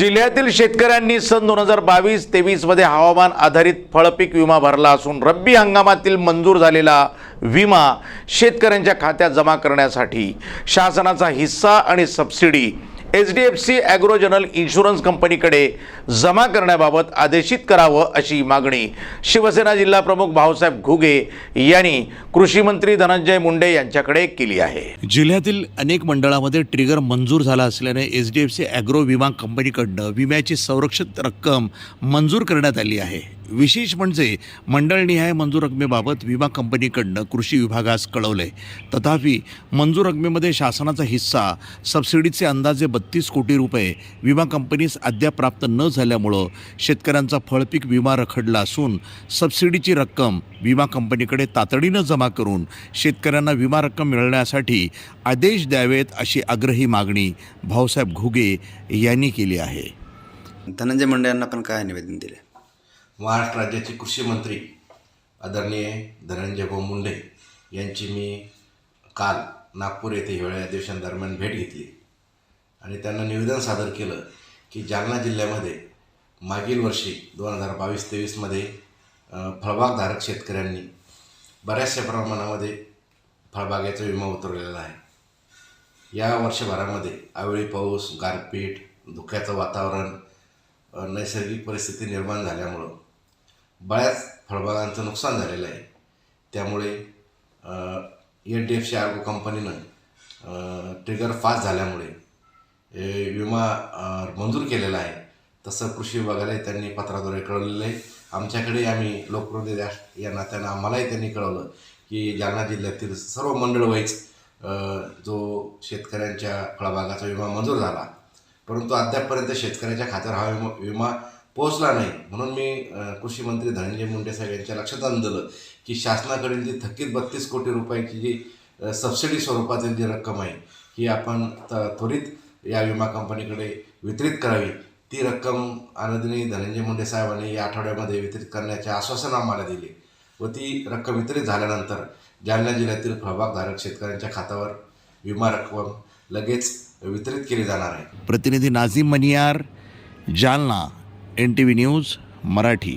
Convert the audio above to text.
जिल्ह्यातील शेतकऱ्यांनी सन दोन हजार बावीस तेवीसमध्ये हवामान आधारित फळपीक विमा भरला असून रब्बी हंगामातील मंजूर झालेला विमा शेतकऱ्यांच्या खात्यात जमा करण्यासाठी शासनाचा हिस्सा आणि subsidy H D F C agro general insurance कंपनीकडे जमा करण्याबाबत आदेशित करावं अशी मागणी शिवसेना जिल्हाप्रमुख भाऊसाहेब घुगे यांनी कृषी मंत्री धनंजय मुंडे यांच्याकडे केली आहे. जिल्ह्यातील अनेक मंडळामध्ये ट्रिगर मंजूर झाला असल्याने H D F C agro विमा कंपनीकडनं विम्याची संरक्षित रक्कम मंजूर करण्यात आली आहे. विशेष म्हणजे मंडळनिहाय मंजूर रकमेबाबत विमा कंपनीकडनं कृषी विभागास कळवलं आहे तथापि मंजूर रकमेमध्ये शासनाचा हिस्सा सबसिडीचे अंदाजे बत्तीस कोटी रुपये विमा कंपनीस अद्याप प्राप्त न झाल्यामुळं शेतकऱ्यांचा फळपीक विमा रखडला असून सबसिडीची रक्कम विमा कंपनीकडे तातडीनं जमा करून शेतकऱ्यांना विमा रक्कम मिळण्यासाठी आदेश द्यावेत अशी आग्रही मागणी भाऊसाहेब घुगे यांनी केली आहे. धनंजय मुंडे यांना पण काय निवेदन दिले महाराष्ट्र राज्याचे कृषी मंत्री आदरणीय धनंजय भाऊ मुंडे यांची मी काल नागपूर येथे हिवाळ्या अधिवेशनादरम्यान भेट घेतली. आणि त्यांना निवेदन सादर केलं की जालना जिल्ह्यामध्ये मागील वर्षी दोन हजार बावीस तेवीसमध्ये फळबागधारक शेतकऱ्यांनी बऱ्याचशा प्रमाणामध्ये फळबागेचा विमा उतरवलेला आहे. या वर्षभरामध्ये आवेळी पाऊस गारपीट धुक्याचं वातावरण नैसर्गिक परिस्थिती निर्माण झाल्यामुळं बऱ्याच फळबागांचं नुकसान झालेलं आहे. त्यामुळे H D F C Ergo कंपनीनं ट्रिगर फास्ट झाल्यामुळे विमा मंजूर केलेला आहे. तसं कृषी विभागालाही त्यांनी पत्राद्वारे कळवलेलं आहे. आमच्याकडे आम्ही लोकप्रतिनिधी या नात्यानं आम्हालाही त्यांनी कळवलं की जालना जिल्ह्यातील सर्व मंडळ वाईज जो शेतकऱ्यांच्या फळबागाचा विमा मंजूर झाला. परंतु अद्यापपर्यंत शेतकऱ्याच्या खात्यावर हा विमा विमा पोहोचला नाही. म्हणून मी कृषी मंत्री धनंजय मुंडे साहेब यांच्या लक्षात आणून दिलं की शासनाकडील जी थकीत बत्तीस कोटी रुपयाची जी सबसिडी स्वरूपातील जी रक्कम आहे ही आपण त त्वरित या विमा कंपनीकडे वितरित करावी. ती रक्कम आनंदिनी धनंजय मुंडे साहेबांनी या आठवड्यामध्ये वितरित करण्याचे आश्वासन आम्हाला दिले व ती रक्कम वितरित झाल्यानंतर जालना जिल्ह्यातील प्रभागधारक शेतकऱ्यांच्या खात्यावर विमा रक्कम लगेच वितरित केली जाणार आहे. प्रतिनिधी Nazim Maniyar Jalna. N T V news Marathi.